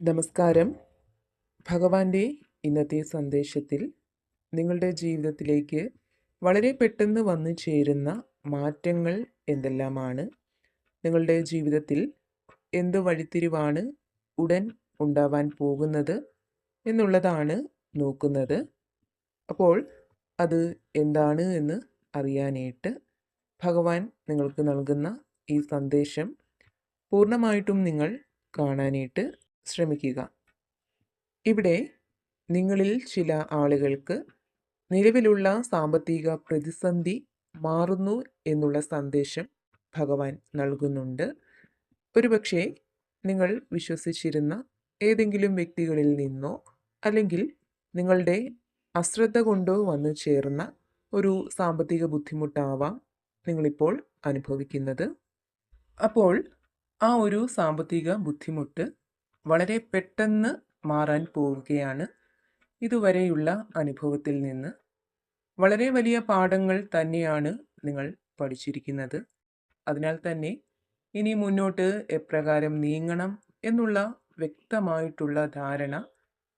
നമസ്കാരം. ഭഗവാന്റെ ഇന്നത്തെ സന്ദേശത്തിൽ നിങ്ങളുടെ ജീവിതത്തിലേക്ക് വളരെ പെട്ടെന്ന് വന്നു ചേരുന്ന മാറ്റങ്ങൾ എന്തെല്ലാമാണ്? നിങ്ങളുടെ ജീവിതത്തിൽ എന്ത് വഴിത്തിരിവാണ് ഉടൻ ഉണ്ടാവാൻ പോകുന്നത് എന്നുള്ളതാണ് നോക്കുന്നത്. അപ്പോൾ അത് എന്താണ് എന്ന് അറിയാനായിട്ട് ഭഗവാൻ നിങ്ങൾക്ക് നൽകുന്ന ഈ സന്ദേശം പൂർണമായിട്ടും നിങ്ങൾ കാണാനായിട്ട് ശ്രമിക്കുക. ഇവിടെ നിങ്ങളിൽ ചില ആളുകൾക്ക് നിലവിലുള്ള സാമ്പത്തിക പ്രതിസന്ധി മാറുന്നു എന്നുള്ള സന്ദേശം ഭഗവാൻ നൽകുന്നുണ്ട്. ഒരുപക്ഷെ നിങ്ങൾ വിശ്വസിച്ചിരുന്ന ഏതെങ്കിലും വ്യക്തികളിൽ നിന്നോ അല്ലെങ്കിൽ നിങ്ങളുടെ അശ്രദ്ധ കൊണ്ടോ വന്നു ചേർന്ന ഒരു സാമ്പത്തിക ബുദ്ധിമുട്ടാവാം നിങ്ങളിപ്പോൾ അനുഭവിക്കുന്നത്. അപ്പോൾ ആ ഒരു സാമ്പത്തിക ബുദ്ധിമുട്ട് വളരെ പെട്ടെന്ന് മാറാൻ പോവുകയാണ് ഇതുവരെയുള്ള അനുഭവത്തിൽ നിന്ന്. വളരെ വലിയ പാഠങ്ങൾ തന്നെയാണ് നിങ്ങൾ പഠിച്ചിരിക്കുന്നത്. അതിനാൽ തന്നെ ഇനി മുന്നോട്ട് എപ്രകാരം നീങ്ങണം എന്നുള്ള വ്യക്തമായിട്ടുള്ള ധാരണ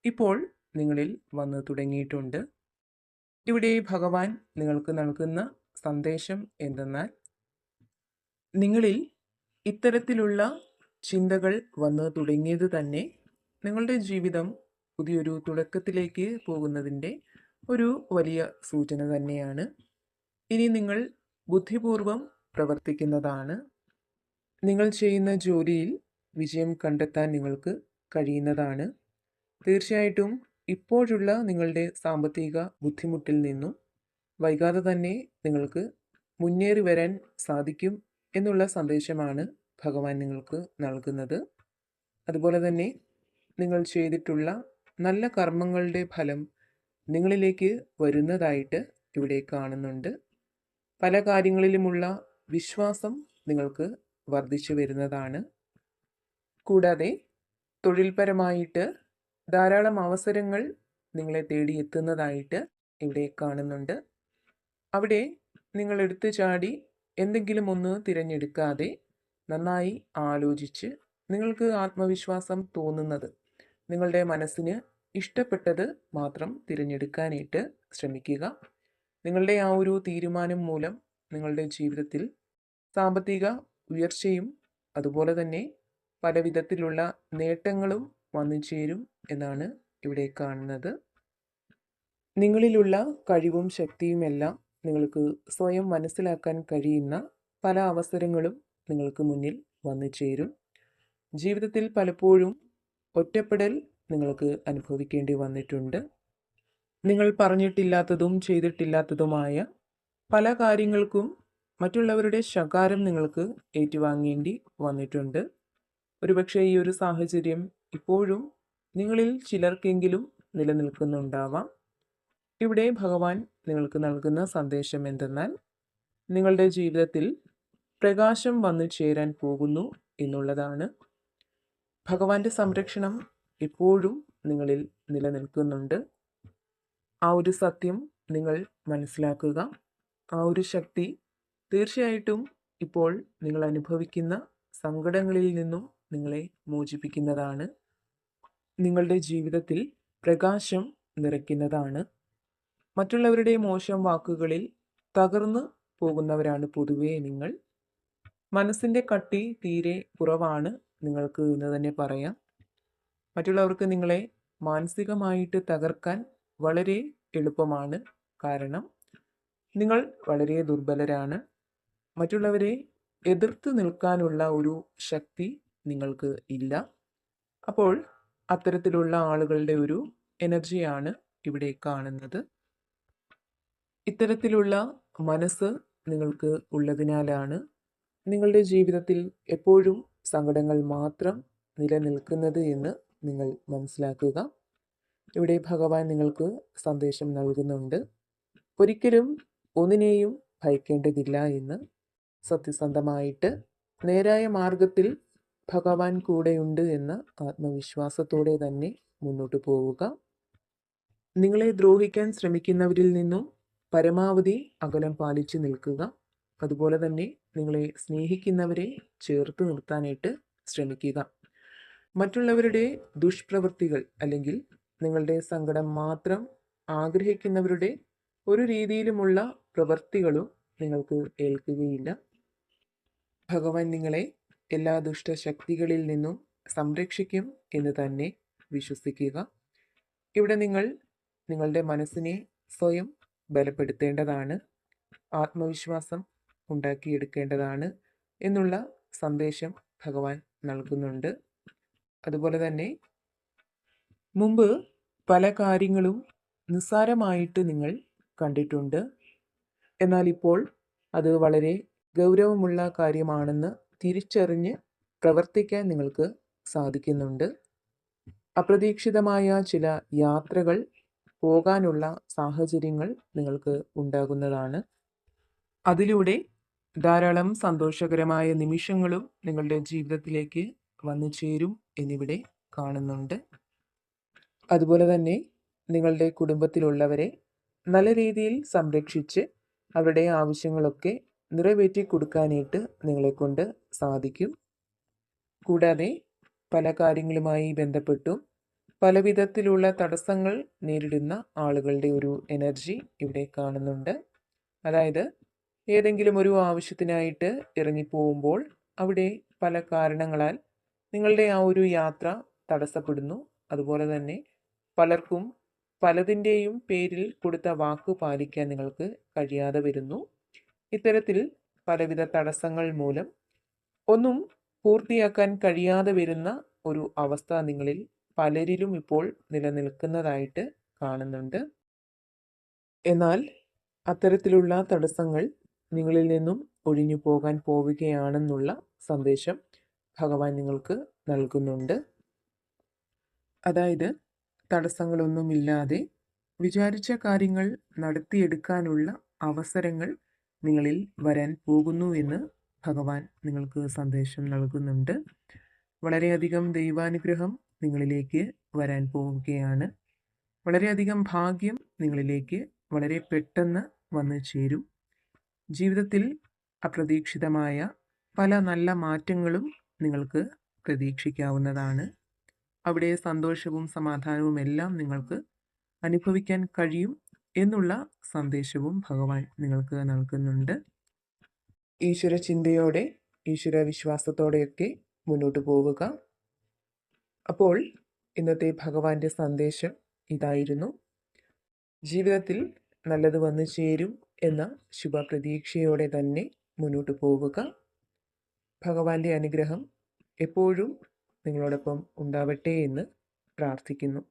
ഇപ്പോൾ നിങ്ങളിൽ വന്നു തുടങ്ങിയിട്ടുണ്ട്. ഇവിടെ ഭഗവാൻ നിങ്ങൾക്ക് നൽകുന്ന സന്ദേശം എന്തെന്നാൽ നിങ്ങളിൽ ഇത്തരത്തിലുള്ള ചിന്തകൾ വന്ന് തുടങ്ങിയത് തന്നെ നിങ്ങളുടെ ജീവിതം പുതിയൊരു തുടക്കത്തിലേക്ക് പോകുന്നതിന്റെ ഒരു വലിയ സൂചന തന്നെയാണ്. ഇനി നിങ്ങൾ ബുദ്ധിപൂർവം പ്രവർത്തിക്കുന്നതാണ്. നിങ്ങൾ ചെയ്യുന്ന ജോലിയിൽ വിജയം കണ്ടെത്താൻ നിങ്ങൾക്ക് കഴിയുന്നതാണ്. തീർച്ചയായിട്ടും ഇപ്പോഴുള്ള നിങ്ങളുടെ സാമ്പത്തിക ബുദ്ധിമുട്ടിൽ നിന്നും വൈകാതെ തന്നെ നിങ്ങൾക്ക് മുന്നേറി വരാൻ സാധിക്കും എന്നുള്ള സന്ദേശമാണ് ഭഗവാൻ നിങ്ങൾക്ക് നൽകുന്നത്. അതുപോലെ തന്നെ നിങ്ങൾ ചെയ്തിട്ടുള്ള നല്ല കർമ്മങ്ങളുടെ ഫലം നിങ്ങളിലേക്ക് വരുന്നതായിട്ട് ഇവിടെ കാണുന്നുണ്ട്. പല കാര്യങ്ങളിലുമുള്ള വിശ്വാസം നിങ്ങൾക്ക് വർദ്ധിച്ചു വരുന്നതാണ്. കൂടാതെ തൊഴിൽപരമായിട്ട് ധാരാളം അവസരങ്ങൾ നിങ്ങളെ തേടിയെത്തുന്നതായിട്ട് ഇവിടെ കാണുന്നുണ്ട്. അവിടെ നിങ്ങൾ എടുത്തു ചാടി എന്തെങ്കിലും ഒന്ന് തിരഞ്ഞെടുക്കാതെ നന്നായി ആലോചിച്ച് നിങ്ങൾക്ക് ആത്മവിശ്വാസം തോന്നുന്നത് നിങ്ങളുടെ മനസ്സിന് ഇഷ്ടപ്പെട്ടത് മാത്രം തിരഞ്ഞെടുക്കാനായിട്ട് ശ്രമിക്കുക. നിങ്ങളുടെ ആ ഒരു തീരുമാനം മൂലം നിങ്ങളുടെ ജീവിതത്തിൽ സാമ്പത്തിക ഉയർച്ചയും അതുപോലെ തന്നെ പല വിധത്തിലുള്ള നേട്ടങ്ങളും വന്നു ചേരും എന്നാണ് ഇവിടെ കാണുന്നത്. നിങ്ങളിലുള്ള കഴിവും ശക്തിയുമെല്ലാം നിങ്ങൾക്ക് സ്വയം മനസ്സിലാക്കാൻ കഴിയുന്ന പല അവസരങ്ങളും നിങ്ങൾക്ക് മുന്നിൽ വന്നു ചേരും. ജീവിതത്തിൽ പലപ്പോഴും ഒറ്റപ്പെടൽ നിങ്ങൾക്ക് അനുഭവിക്കേണ്ടി വന്നിട്ടുണ്ട്. നിങ്ങൾ പറഞ്ഞിട്ടില്ലാത്തതും ചെയ്തിട്ടില്ലാത്തതുമായ പല കാര്യങ്ങൾക്കും മറ്റുള്ളവരുടെ ശകാരം നിങ്ങൾക്ക് ഏറ്റുവാങ്ങേണ്ടി വന്നിട്ടുണ്ട്. ഒരുപക്ഷെ ഈ ഒരു സാഹചര്യം ഇപ്പോഴും നിങ്ങളിൽ ചിലർക്കെങ്കിലും നിലനിൽക്കുന്നുണ്ടാവാം. ഇവിടെ ഭഗവാൻ നിങ്ങൾക്ക് നൽകുന്ന സന്ദേശം എന്തെന്നാൽ നിങ്ങളുടെ ജീവിതത്തിൽ പ്രകാശം വന്നു ചേരാൻ പോകുന്നു എന്നുള്ളതാണ്. ഭഗവാന്റെ സംരക്ഷണം എപ്പോഴും നിങ്ങളിൽ നിലനിൽക്കുന്നുണ്ട്. ആ ഒരു സത്യം നിങ്ങൾ മനസ്സിലാക്കുക. ആ ഒരു ശക്തി തീർച്ചയായിട്ടും ഇപ്പോൾ നിങ്ങൾ അനുഭവിക്കുന്ന സങ്കടങ്ങളിൽ നിന്നും നിങ്ങളെ മോചിപ്പിക്കുന്നതാണ്. നിങ്ങളുടെ ജീവിതത്തിൽ പ്രകാശം നിറയ്ക്കുന്നതാണ്. മറ്റുള്ളവരുടെ മോശം വാക്കുകളിൽ തകർന്നു പോകുന്നവരാണ് പൊതുവേ നിങ്ങൾ. മനസ്സിന്റെ കട്ടി തീരെ കുറവാണ്. നിങ്ങൾക്ക് എന്ന് തന്നെ പറയാം. മറ്റുള്ളവർക്ക് നിങ്ങളെ മാനസികമായിട്ട് തകർക്കാൻ വളരെ എളുപ്പമാണ്. കാരണം നിങ്ങൾ വളരെ ദുർബലരാണ്. മറ്റുള്ളവരെ എതിർത്ത് നിൽക്കാനുള്ള ഒരു ശക്തി നിങ്ങൾക്ക് ഇല്ല. അപ്പോൾ അത്തരത്തിലുള്ള ആളുകളുടെ ഒരു എനർജിയാണ് ഇവിടെ കാണുന്നത്. ഇത്തരത്തിലുള്ള മനസ്സ് നിങ്ങൾക്ക് ഉള്ളതിനാലാണ് നിങ്ങളുടെ ജീവിതത്തിൽ എപ്പോഴും സങ്കടങ്ങൾ മാത്രം നിലനിൽക്കുന്നത് എന്ന് നിങ്ങൾ മനസ്സിലാക്കുക. ഇവിടെ ഭഗവാൻ നിങ്ങൾക്ക് സന്ദേശം നൽകുന്നുണ്ട്. ഒരിക്കലും ഒന്നിനെയും ഭയക്കേണ്ടതില്ല എന്ന് സത്യസന്ധമായിട്ട് നേരായ മാർഗത്തിൽ ഭഗവാൻ കൂടെയുണ്ട് എന്ന ആത്മവിശ്വാസത്തോടെ തന്നെ മുന്നോട്ട് പോവുക. നിങ്ങളെ ദ്രോഹിക്കാൻ ശ്രമിക്കുന്നവരിൽ നിന്നും പരമാവധി അകലം പാലിച്ചു നിൽക്കുക. അതുപോലെ തന്നെ നിങ്ങളെ സ്നേഹിക്കുന്നവരെ ചേർത്ത് നിർത്താനായിട്ട് ശ്രമിക്കുക. മറ്റുള്ളവരുടെ ദുഷ്പ്രവൃത്തികൾ അല്ലെങ്കിൽ നിങ്ങളുടെ സങ്കടം മാത്രം ആഗ്രഹിക്കുന്നവരുടെ ഒരു രീതിയിലുമുള്ള പ്രവൃത്തികളും നിങ്ങൾക്ക് ഏൽക്കുകയില്ല. ഭഗവാൻ നിങ്ങളെ എല്ലാ ദുഷ്ടശക്തികളിൽ നിന്നും സംരക്ഷിക്കും എന്ന് തന്നെ വിശ്വസിക്കുക. ഇവിടെ നിങ്ങൾ നിങ്ങളുടെ മനസ്സിനെ സ്വയം ബലപ്പെടുത്തേണ്ടതാണ്. ആത്മവിശ്വാസം ഉണ്ടാക്കിയെടുക്കേണ്ടതാണ് എന്നുള്ള സന്ദേശം ഭഗവാൻ നൽകുന്നുണ്ട്. അതുപോലെ തന്നെ മുമ്പ് പല കാര്യങ്ങളും നിസ്സാരമായിട്ട് നിങ്ങൾ കണ്ടിട്ടുണ്ട്. എന്നാൽ ഇപ്പോൾ അത് വളരെ ഗൗരവമുള്ള കാര്യമാണെന്ന് തിരിച്ചറിഞ്ഞ് പ്രവർത്തിക്കാൻ നിങ്ങൾക്ക് സാധിക്കുന്നുണ്ട്. അപ്രതീക്ഷിതമായ ചില യാത്രകൾ പോകാനുള്ള സാഹചര്യങ്ങൾ നിങ്ങൾക്ക് ഉണ്ടാകുന്നതാണ്. അതിലൂടെ ധാരാളം സന്തോഷകരമായ നിമിഷങ്ങളും നിങ്ങളുടെ ജീവിതത്തിലേക്ക് വന്നു ചേരും എന്നിവിടെ കാണുന്നുണ്ട്. അതുപോലെ തന്നെ നിങ്ങളുടെ കുടുംബത്തിലുള്ളവരെ നല്ല രീതിയിൽ സംരക്ഷിച്ച് അവരുടെ ആവശ്യങ്ങളൊക്കെ നിറവേറ്റി കൊടുക്കാനായിട്ട് നിങ്ങളെക്കൊണ്ട് സാധിക്കും. കൂടാതെ പല കാര്യങ്ങളുമായി ബന്ധപ്പെട്ടും പല വിധത്തിലുള്ള തടസ്സങ്ങൾ നേരിടുന്ന ആളുകളുടെ ഒരു എനർജി ഇവിടെ കാണുന്നുണ്ട്. അതായത് ഏതെങ്കിലും ഒരു ആവശ്യത്തിനായിട്ട് ഇറങ്ങിപ്പോകുമ്പോൾ അവിടെ പല കാരണങ്ങളാൽ നിങ്ങളുടെ ആ ഒരു യാത്ര തടസ്സപ്പെടുന്നു. അതുപോലെ തന്നെ പലർക്കും പലതിന്റെയും പേരിൽ കൊടുത്ത വാക്ക് പാലിക്കാൻ നിങ്ങൾക്ക് കഴിയാതെ വരുന്നു. ഇത്തരത്തിൽ പലവിധ തടസ്സങ്ങൾ മൂലം ഒന്നും പൂർത്തിയാക്കാൻ കഴിയാതെ വരുന്ന ഒരു അവസ്ഥ നിങ്ങളിൽ പലരിലും ഇപ്പോൾ നിലനിൽക്കുന്നതായിട്ട് കാണുന്നുണ്ട്. എന്നാൽ അത്തരത്തിലുള്ള തടസ്സങ്ങൾ നിങ്ങളിൽ നിന്നും ഒഴിഞ്ഞു പോകാൻ പോവുകയാണെന്നുള്ള സന്ദേശം ഭഗവാൻ നിങ്ങൾക്ക് നൽകുന്നുണ്ട്. അതായത് തടസ്സങ്ങളൊന്നുമില്ലാതെ വിചാരിച്ച കാര്യങ്ങൾ നടത്തിയെടുക്കാനുള്ള അവസരങ്ങൾ നിങ്ങളിൽ വരാൻ പോകുന്നു എന്ന് ഭഗവാൻ നിങ്ങൾക്ക് സന്ദേശം നൽകുന്നുണ്ട്. വളരെയധികം ദൈവാനുഗ്രഹം നിങ്ങളിലേക്ക് വരാൻ പോവുകയാണ്. വളരെയധികം ഭാഗ്യം നിങ്ങളിലേക്ക് വളരെ പെട്ടെന്ന് വന്നു ചേരും. ജീവിതത്തിൽ അപ്രതീക്ഷിതമായ പല നല്ല മാറ്റങ്ങളും നിങ്ങൾക്ക് പ്രതീക്ഷിക്കാവുന്നതാണ്. അവിടെ സന്തോഷവും സമാധാനവും എല്ലാം നിങ്ങൾക്ക് അനുഭവിക്കാൻ കഴിയും എന്നുള്ള സന്ദേശവും ഭഗവാൻ നിങ്ങൾക്ക് നൽകുന്നുണ്ട്. ഈശ്വര ചിന്തയോടെ ഈശ്വര വിശ്വാസത്തോടെയൊക്കെ മുന്നോട്ട് പോവുക. അപ്പോൾ ഇന്നത്തെ ഭഗവാന്റെ സന്ദേശം ഇതായിരുന്നു. ജീവിതത്തിൽ നല്ലത് വന്നു ചേരും. എന്ന ശുഭപ്രതീക്ഷയോടെ തന്നെ മുന്നോട്ട് പോവുക. ഭഗവാന്റെ അനുഗ്രഹം എപ്പോഴും നിങ്ങളോടൊപ്പം ഉണ്ടാവട്ടെ എന്ന് പ്രാർത്ഥിക്കുന്നു.